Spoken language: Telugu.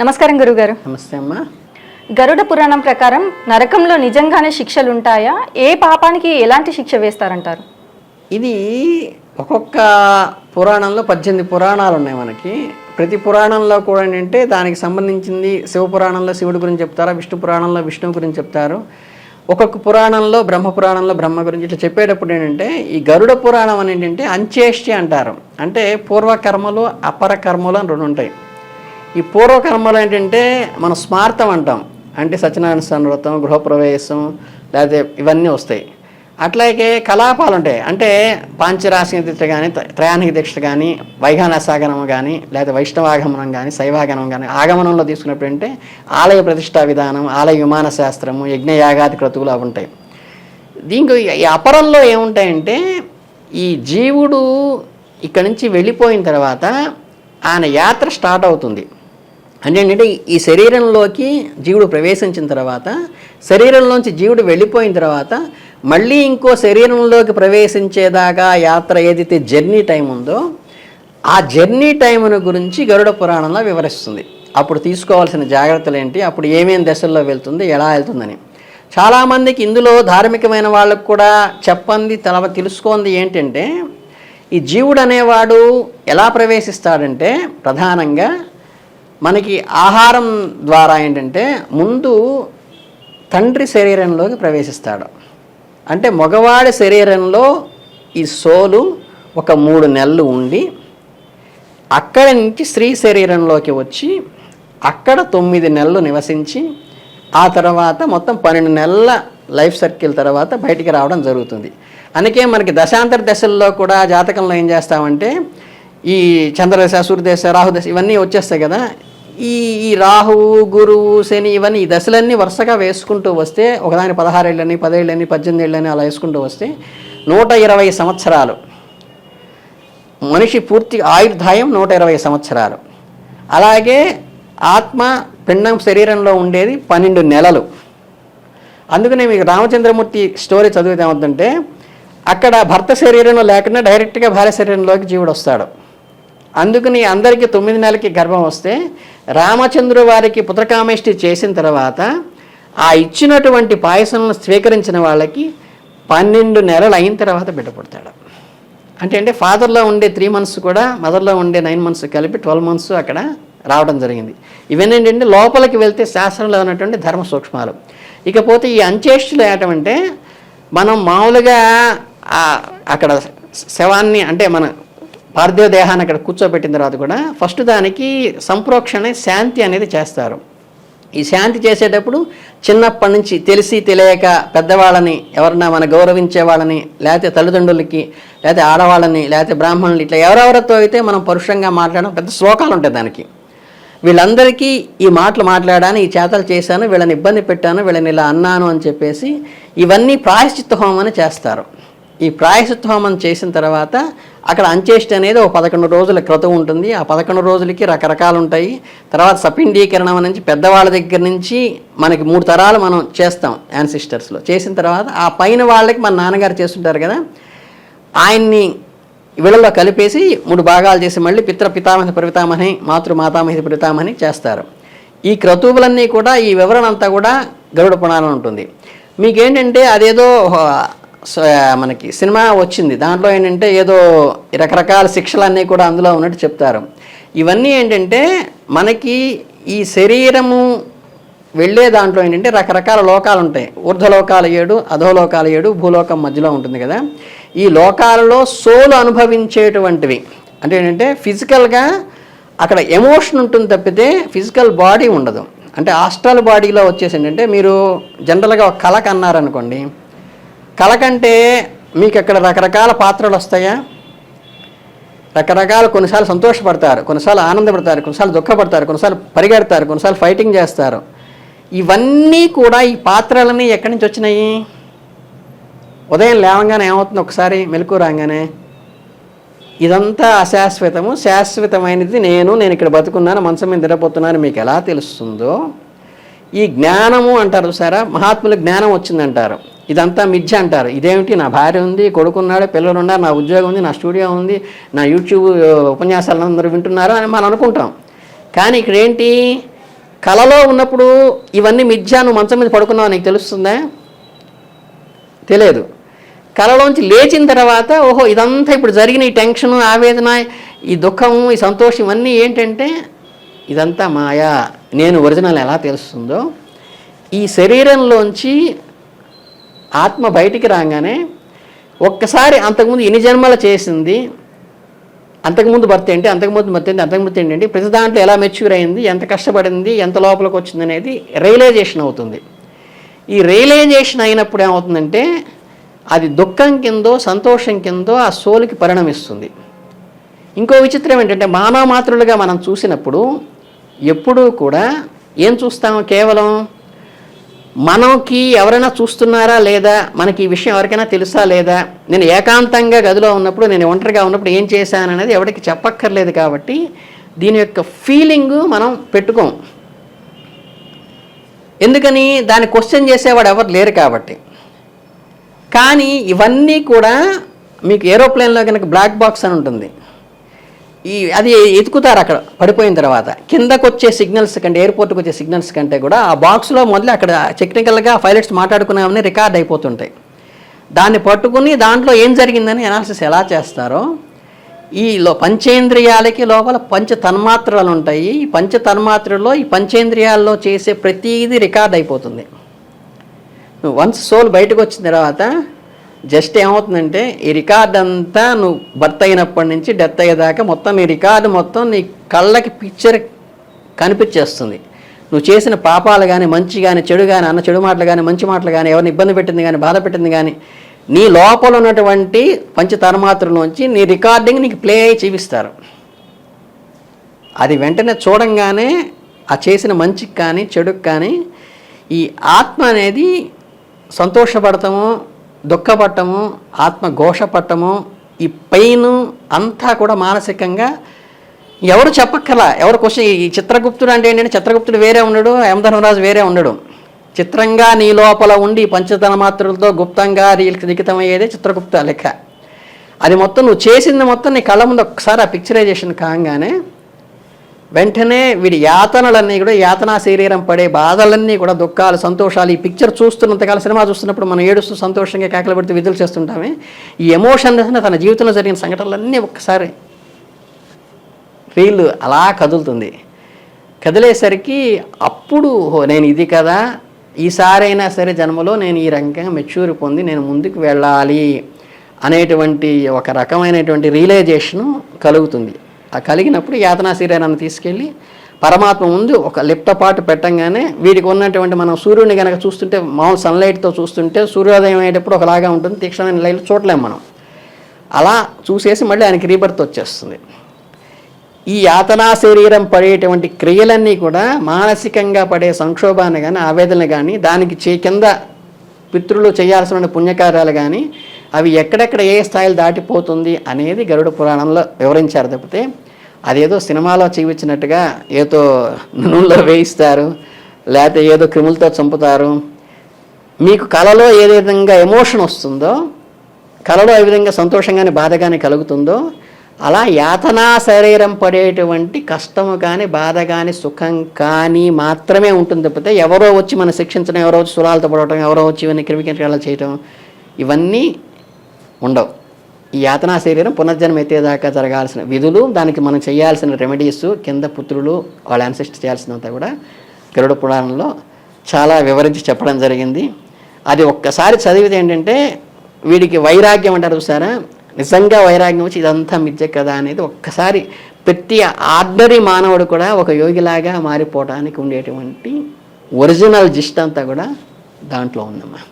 నమస్కారం గురుగారు. నమస్తే అమ్మా. గరుడ పురాణం ప్రకారం నరకంలో నిజంగానే శిక్షలు ఉంటాయా ఏ పాపానికి ఎలాంటి శిక్ష వేస్తారంటారు? ఇది ఒక్కొక్క పురాణంలో పద్దెనిమిది పురాణాలు ఉన్నాయి మనకి. ప్రతి పురాణంలో కూడా ఏంటంటే దానికి సంబంధించింది శివ పురాణంలో శివుడి గురించి చెప్తారు? విష్ణు పురాణంలో విష్ణువు గురించి చెప్తారు. ఒక్కొక్క పురాణంలో బ్రహ్మ పురాణంలో బ్రహ్మ గురించి ఇట్లా చెప్పేటప్పుడు ఏంటంటే ఈ గరుడ పురాణం అని ఏంటంటే అంచేష్టి అంటారు. అంటే పూర్వకర్మలు అపర కర్మలు అని రెండు ఉంటాయి. ఈ పూర్వకర్మలు ఏంటంటే మనం స్మార్థం అంటాం. అంటే సత్యనారాయణ స్వామి వ్రతం గృహప్రవేశం లేకపోతే ఇవన్నీ వస్తాయి. అట్లాగే కలాపాలు ఉంటాయి. అంటే పాంచరాశి దీక్ష కానీ త్రయాణిక దీక్ష కానీ వైఘానసాగనం కానీ లేకపోతే వైష్ణవాగమనం కానీ శైవాగమనం కానీ ఆగమనంలో తీసుకున్నప్పుడు అంటే ఆలయ ప్రతిష్టా విధానం ఆలయ విమాన శాస్త్రము యజ్ఞయాగాది క్రతువులు అవి ఉంటాయి. దీనికి ఈ అపరంలో ఏముంటాయంటే ఈ జీవుడు ఇక్కడి నుంచి వెళ్ళిపోయిన తర్వాత ఆయన యాత్ర స్టార్ట్ అవుతుంది. అంటే ఏంటంటే ఈ శరీరంలోకి జీవుడు ప్రవేశించిన తర్వాత శరీరంలోంచి జీవుడు వెళ్ళిపోయిన తర్వాత మళ్ళీ ఇంకో శరీరంలోకి ప్రవేశించేదాకా యాత్ర ఏదైతే జర్నీ టైం ఉందో ఆ జర్నీ టైంను గురించి గరుడ పురాణంలో వివరిస్తుంది. అప్పుడు తీసుకోవాల్సిన జాగ్రత్తలు ఏంటి? అప్పుడు ఏమేమి దశల్లో వెళ్తుంది? ఎలా వెళ్తుందని. చాలామందికి ఇందులో ధార్మికమైన వాళ్ళకు కూడా చెప్పంది తల తెలుసుకోంది ఏంటంటే ఈ జీవుడు అనేవాడు ఎలా ప్రవేశిస్తాడంటే ప్రధానంగా మనకి ఆహారం ద్వారా ఏంటంటే ముందు తండ్రి శరీరంలోకి ప్రవేశిస్తాడు. అంటే మగవాడి శరీరంలో ఈ సోలు ఒక మూడు నెలలు ఉండి అక్కడి నుంచి స్త్రీ శరీరంలోకి వచ్చి అక్కడ తొమ్మిది నెలలు నివసించి ఆ తర్వాత మొత్తం పన్నెండు నెలల లైఫ్ సర్కిల్ తర్వాత బయటికి రావడం జరుగుతుంది. అందుకే మనకి దశాంతర దశల్లో కూడా జాతకంలో ఏం చేస్తామంటే ఈ చంద్రదశ సూర్యదశ రాహుదశ ఇవన్నీ వచ్చేస్తాయి కదా. ఈ ఈ రాహువు గురువు శని ఇవన్నీ ఈ దశలన్నీ వరుసగా వేసుకుంటూ వస్తే ఒకదాని పదహారేళ్ళని పదేళ్ళని పద్దెనిమిది ఏళ్ళని అలా వేసుకుంటూ వస్తే నూట ఇరవై సంవత్సరాలు. మనిషి పూర్తి ఆయుర్దాయం నూట ఇరవై సంవత్సరాలు. అలాగే ఆత్మ పిండం శరీరంలో ఉండేది పన్నెండు నెలలు. అందుకనే మీకు రామచంద్రమూర్తి స్టోరీ చదివితే అక్కడ భర్త శరీరంలో లేకుండా డైరెక్ట్గా భార్య శరీరంలోకి జీవుడు వస్తాడు. అందుకని అందరికీ తొమ్మిది నెలలకి గర్భం వస్తే రామచంద్రు వారికి పుత్రకామేష్టి చేసిన తర్వాత ఆ ఇచ్చినటువంటి పాయసంను స్వీకరించిన వాళ్ళకి పన్నెండు నెలలు అయిన తర్వాత బిడ్డ పుడతాడు. అంటే అంటే ఫాదర్లో ఉండే త్రీ మంత్స్ కూడా మదర్లో ఉండే నైన్ మంత్స్ కలిపి ట్వెల్వ్ మంత్స్ అక్కడ రావడం జరిగింది. ఇవన్నీ ఏంటంటే లోపలికి వెళ్తే శాస్త్రంలో ఉన్నటువంటి ధర్మ సూక్ష్మాలు. ఇకపోతే ఈ అంచేష్టులు ఏటంటే మనం మామూలుగా అక్కడ శవాన్ని అంటే మన పార్థివ దేహాన్ని అక్కడ కూర్చోబెట్టిన తర్వాత కూడా ఫస్ట్ దానికి సంప్రోక్షణ శాంతి అనేది చేస్తారు. ఈ శాంతి చేసేటప్పుడు చిన్నప్పటి నుంచి తెలిసి తెలియక పెద్దవాళ్ళని ఎవరన్నా మన గౌరవించే వాళ్ళని లేకపోతే తల్లిదండ్రులకి లేకపోతే ఆడవాళ్ళని లేకపోతే బ్రాహ్మణులు ఇట్లా ఎవరెవరితో అయితే మనం పరుషంగా మాట్లాడడం పెద్ద శ్లోకాలు ఉంటాయి దానికి. వీళ్ళందరికీ ఈ మాటలు మాట్లాడాను ఈ చేతలు చేశాను వీళ్ళని ఇబ్బంది పెట్టాను వీళ్ళని ఇలా అన్నాను అని చెప్పేసి ఇవన్నీ ప్రాయశ్చిత్త హోమం అని చేస్తారు. ఈ ప్రాయశ్చిత్త హోమం చేసిన తర్వాత అక్కడ అంచేష్టి అనేది ఒక పదకొండు రోజుల క్రతం ఉంటుంది. ఆ పదకొండు రోజులకి రకరకాలు ఉంటాయి తర్వాత సపిండీకరణం నుంచి పెద్దవాళ్ళ దగ్గర నుంచి మనకి మూడు తరాలు మనం చేస్తాం యాన్సిస్టర్స్లో చేసిన తర్వాత ఆ పైన వాళ్ళకి మన నాన్నగారు చేస్తుంటారు కదా ఆయన్ని వీళ్ళలో కలిపేసి మూడు భాగాలు చేసి మళ్ళీ పిత్ర పితామహ ప్రపితామహని మాతృ మాతామహి ప్రపితామహని చేస్తారు. ఈ క్రతువులన్నీ కూడా ఈ వివరణ అంతా కూడా గరుడ పురాణం ఉంటుంది. మీకేంటంటే అదేదో సో మనకి సినిమా వచ్చింది. దాంట్లో ఏంటంటే ఏదో రకరకాల శిక్షలన్నీ కూడా అందులో ఉన్నట్టు చెప్తారు. ఇవన్నీ ఏంటంటే మనకి ఈ శరీరము వెళ్ళే దాంట్లో ఏంటంటే రకరకాల లోకాలు ఉంటాయి. ఊర్ధ్వలోకాలు ఏడు అధోలోకాలు ఏడు భూలోకం మధ్యలో ఉంటుంది కదా. ఈ లోకాలలో సోలు అనుభవించేటువంటివి. అంటే ఏంటంటే ఫిజికల్గా అక్కడ ఎమోషన్ ఉంటుంది తప్పితే ఫిజికల్ బాడీ ఉండదు. అంటే హాస్టల్ బాడీలో వచ్చేసి ఏంటంటే మీరు జనరల్గా ఒక కళ అన్నారనుకోండి కళ కంటే మీకు అక్కడ రకరకాల పాత్రలు వస్తాయా? రకరకాల కొన్నిసార్లు సంతోషపడతారు కొన్నిసార్లు ఆనందపడతారు కొన్నిసార్లు దుఃఖపడతారు కొన్నిసార్లు పరిగెడతారు కొన్నిసార్లు ఫైటింగ్ చేస్తారు. ఇవన్నీ కూడా ఈ పాత్రలన్నీ ఎక్కడి నుంచి వచ్చినాయి? ఉదయం లేవంగానే ఏమవుతుంది ఒకసారి? మెలకు రాగానే. ఇదంతా అశాశ్వతము. శాశ్వతమైనది నేను నేను ఇక్కడ బతుకున్నాను మనసు మీద నిద్రపోతున్నాను మీకు ఎలా తెలుస్తుందో? ఈ జ్ఞానము అంటారు సారా మహాత్ముల జ్ఞానం వచ్చిందంటారు. ఇదంతా మిథ్య అంటారు. ఇదేమిటి? నా భార్య ఉంది కొడుకున్నాడు పిల్లలు ఉన్నారు నా ఉద్యోగం ఉంది నా స్టూడియో ఉంది నా యూట్యూబ్ ఉపన్యాసాలు అందరూ వింటున్నారు అని మనం అనుకుంటాం. కానీ ఇక్కడ ఏంటి? కలలో ఉన్నప్పుడు ఇవన్నీ మిథ్యా నువ్వు మంచం మీద పడుకున్నావు నీకు తెలుస్తుందా? తెలియదు. కలలోంచి లేచిన తర్వాత ఓహో ఇదంతా ఇప్పుడు జరిగిన ఈ టెన్షన్ ఆవేదన ఈ దుఃఖము ఈ సంతోషం ఇవన్నీ ఏంటంటే ఇదంతా మాయా. నేను ఒరిజినల్ ఎలా తెలుస్తుందో ఈ శరీరంలోంచి ఆత్మ బయటికి రాగానే ఒక్కసారి అంతకుముందు ఎన్ని జన్మలు చేసింది అంతకుముందు భర్త ఏంటి అంతకుముందు భర్త ఏంటి అంతకుముందు ఏంటి ప్రతి దాంట్లో ఎలా మెచ్యూర్ అయింది ఎంత కష్టపడింది ఎంత లోపలికి వచ్చింది అనేది రియలైజేషన్ అవుతుంది. ఈ రియలైజేషన్ అయినప్పుడు ఏమవుతుందంటే అది దుఃఖం కిందో సంతోషం కిందో ఆ సోలుకి పరిణమిస్తుంది ఇంకో విచిత్రం ఏంటంటే మానవ మాతృలుగా మనం చూసినప్పుడు ఎప్పుడూ కూడా ఏం చూస్తాము కేవలం మనకి ఎవరైనా చూస్తున్నారా లేదా? మనకి ఈ విషయం ఎవరికైనా తెలుసా లేదా? నేను ఏకాంతంగా గదిలో ఉన్నప్పుడు నేను ఒంటరిగా ఉన్నప్పుడు ఏం చేశాను అనేది ఎవరికి చెప్పక్కర్లేదు కాబట్టి దీని యొక్క ఫీలింగ్ మనం పెట్టుకోం ఎందుకని? దాన్ని క్వశ్చన్ చేసేవాడు ఎవరు లేరు కాబట్టి. కానీ ఇవన్నీ కూడా మీకు ఏరోప్లేన్లో కనుక బ్లాక్ బాక్స్ అని ఉంటుంది. ఈ అది ఎతుకుతారు అక్కడ పడిపోయిన తర్వాత. కిందకు వచ్చే సిగ్నల్స్ కంటే ఎయిర్పోర్ట్కి వచ్చే సిగ్నల్స్ కంటే కూడా ఆ బాక్స్లో మొదలు అక్కడ టెక్నికల్గా పైలట్స్ మాట్లాడుకునేవన్నీ రికార్డ్ అయిపోతుంటాయి. దాన్ని పట్టుకుని దాంట్లో ఏం జరిగిందని అనాలిసిస్ ఎలా చేస్తారో ఈ లో పంచేంద్రియాలకి లోపల పంచ తన్మాత్రలు ఉంటాయి. ఈ పంచ తన్మాత్రలో ఈ పంచేంద్రియాల్లో చేసే ప్రతిదీ రికార్డ్ అయిపోతుంది. వన్స్ సోల్ బయటకు వచ్చిన తర్వాత జస్ట్ ఏమవుతుందంటే ఈ రికార్డ్ అంతా నువ్వు బర్త్ అయినప్పటి నుంచి డెత్ అయ్యేదాకా మొత్తం నీ రికార్డు మొత్తం నీ కళ్ళకి పిక్చర్ కనిపించేస్తుంది. నువ్వు చేసిన పాపాలు కానీ మంచి కానీ చెడు కానీ అన్న చెడు మాటలు కానీ మంచి మాటలు కానీ ఎవరిని ఇబ్బంది పెట్టింది కానీ బాధ పెట్టింది కానీ నీ లోపల ఉన్నటువంటి పంచతరమాత్రలోంచి నీ రికార్డింగ్ నీకు ప్లే అయ్యి చూపిస్తారు. అది వెంటనే చూడంగానే ఆ చేసిన మంచికి కానీ చెడుకు కానీ ఈ ఆత్మ అనేది సంతోషపడతాము దుఃఖపట్టము ఆత్మఘోషపట్టము ఈ పెయిన్ అంతా కూడా మానసికంగా ఎవరు చెప్పక్కల ఎవరు క్వశ్చన్ ఈ చిత్రగుప్తుడు అంటే ఏంటంటే చిత్రగుప్తుడు వేరే ఉండడు యమధర్మరాజు వేరే ఉండడు చిత్రంగా నీ లోపల ఉండి పంచతన మాత్రలతో గుప్తంగా లిఖితమయ్యేదే చిత్రగుప్త లెక్క. అది మొత్తం నువ్వు చేసింది మొత్తం నీ కళ్ళ ముందు ఒకసారి ఆ పిక్చరైజేషన్ కాగానే వెంటనే వీడి యాతనలన్నీ కూడా యాతనా శరీరం పడే బాధలన్నీ కూడా దుఃఖాలు సంతోషాలు ఈ పిక్చర్ చూస్తున్నంతకాలం సినిమా చూస్తున్నప్పుడు మనం ఏడుస్తూ సంతోషంగా కేకలు పెడుతూ విధులు చేస్తుంటామే. ఈ ఎమోషన్ తన జీవితంలో జరిగిన సంఘటనలన్నీ ఒక్కసారి రీల్ అలా కదులుతుంది. కదిలేసరికి అప్పుడు "ఓ, నేను ఇది కదా ఈసారైనా సరే జన్మలో నేను ఈ రకంగా మెచ్యూర్ పొంది నేను ముందుకు వెళ్ళాలి అనేటువంటి ఒక రకమైనటువంటి రియలైజేషను కలుగుతుంది. ఆ కలిగినప్పుడు యాతనా శరీరాన్ని తీసుకెళ్ళి పరమాత్మ ముందు ఒక లిప్టపాటు పెట్టంగానే వీడికి ఉన్నటువంటి మనం సూర్యుడిని కనుక చూస్తుంటే మామూలు సన్లైట్తో చూస్తుంటే సూర్యోదయం అయ్యేటప్పుడు ఒకలాగా ఉంటుంది. తీక్షణమైన లైట్ చూడలేము మనం. అలా చూసేసి మళ్ళీ ఆయనకి రీబర్త్ వచ్చేస్తుంది. ఈ యాతనా శరీరం పడేటువంటి క్రియలన్నీ కూడా మానసికంగా పడే సంక్షోభాన్ని కానీ ఆవేదన కానీ దానికి చే కింద పితృలు చేయాల్సిన పుణ్యకార్యాలు కానీ అవి ఎక్కడెక్కడ ఏ స్థాయిలు దాటిపోతుంది అనేది గరుడ పురాణంలో వివరించారు తప్పితే అదేదో సినిమాలో చూపించినట్టుగా ఏదో నూనెలో వేయిస్తారు లేకపోతే ఏదో క్రిములతో చంపుతారు. మీకు కళలో ఏ విధంగా ఎమోషన్ వస్తుందో కళలో ఏ విధంగా సంతోషంగానే బాధ కానీ కలుగుతుందో అలా యాతనా శరీరం పడేటువంటి కష్టము కానీ బాధ కానీ సుఖం కానీ మాత్రమే ఉంటుంది తప్పితే ఎవరో వచ్చి మన శిక్షించడం ఎవరో వచ్చి సురాలతో పడవటం ఎవరో వచ్చి ఇవన్నీ క్రిమికేటాలు చేయటం ఇవన్నీ ఉండవు. ఈ యాతనా శరీరం పునర్జన్మ ఎత్తేదాకా జరగాల్సిన విధులు దానికి మనం చేయాల్సిన రెమెడీస్ కింద పుత్రులు వాళ్ళ అన్సిస్ట్ చేయాల్సినంత కూడా గరుడ పురాణంలో చాలా వివరించి చెప్పడం జరిగింది. అది ఒక్కసారి చదివితే ఏంటంటే వీడికి వైరాగ్యం అంటారు చూసారా? నిజంగా వైరాగ్యం వచ్చి ఇదంతా మిథ్య కదా అనేది ఒక్కసారి ప్రతి ఆర్డరీ మానవుడు కూడా ఒక యోగిలాగా మారిపోవడానికి ఉండేటువంటి ఒరిజినల్ జిస్ట్ అంతా కూడా దాంట్లో ఉందమ్మా.